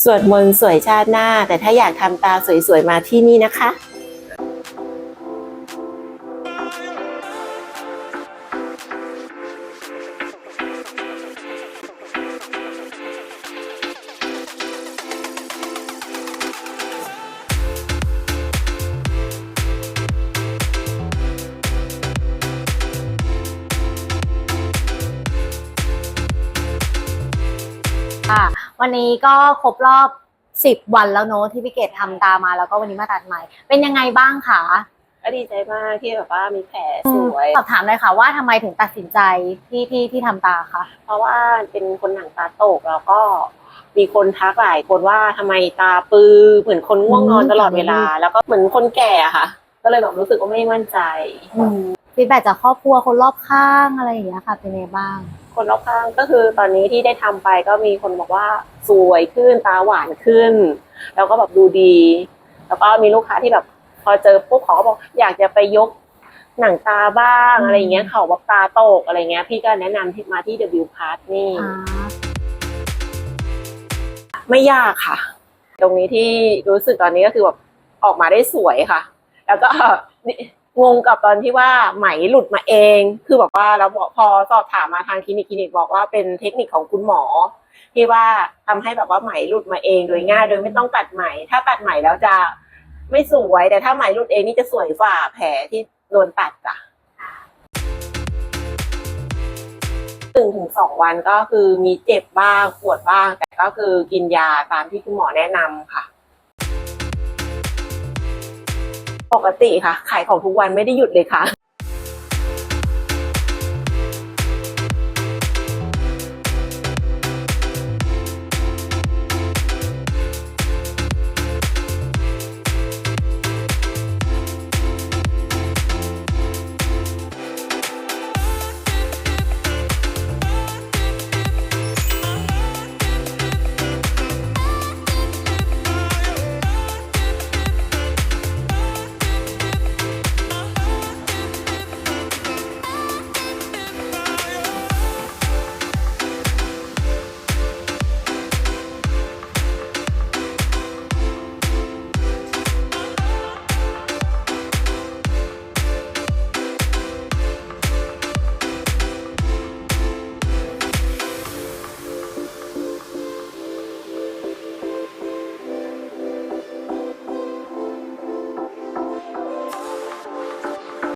สวดมนต์สวยชาติหน้า แต่ถ้าอยากทำตาสวยๆมาที่นี่นะคะค่ะ วันนี้ก็ครบรอบ10วันแล้วเนอะที่พี่เกดทำตามาแล้วก็วันนี้มาตัดใหม่ เป็นยังไงบ้างคะก็ดีใจมากที่แบบว่ามีแผลสวยสอบถามเลยค่ะว่าทำไมถึงตัดสินใจที่ที่ที่ทำตาคะเพราะว่าเป็นคนหนังตาตกแล้วก็มีคนทักหลายคนว่าทำไมตาปือเหมือนคนง่วงนอนตลอดเวลา แล้วก็เหมือนคนแก่อะค่ะ ก็เลยแบบรู้สึกว่าไม่มั่นใจ ฟีดแบ็จากครอบครัวคนรอบข้างอะไรอย่างเงี้ยค่ะเป็นยังไงบ้าง คนรอบข้างก็คือตอนนี้ที่ได้ทำไปก็มีคนบอกว่าสวยขึ้นตาหวานขึ้น แล้วก็แบบดูดี แล้วก็มีลูกค้าที่แบบพอเจอปุ๊บเขาก็บอกอยากจะไปยกหนังตาบ้างอืมอะไรอย่างเงี้ยเขาแบบตาตกอะไรเงี้ย พี่ก็แนะนำที่มาที่ W Part นี่อ่าไม่ยากค่ะ ตรงนี้ที่รู้สึกตอนนี้ก็คือแบบออกมาได้สวยค่ะ แล้วก็นี่ งงกับตอนที่ว่าไหมหลุดมาเอง คือแบบว่าเราบอกพอสอบถามมาทางคลินิกคลินิกบอกว่าเป็นเทคนิคของคุณหมอ ที่ว่าทำให้แบบว่าไหมหลุดมาเองโดยง่ายโดยไม่ต้องตัดไหม ถ้าตัดไหมแล้วจะไม่สวยแต่ถ้าไหมหลุดเองนี่จะสวยฝ่าแผลที่โดนตัดจ้ะหนึ่งถึงสองวันก็คือมีเจ็บบ้างปวดบ้าง แต่ก็คือกินยาตามที่คุณหมอแนะนำค่ะ ปกติค่ะ ขายของทุกวันไม่ได้หยุดเลยค่ะ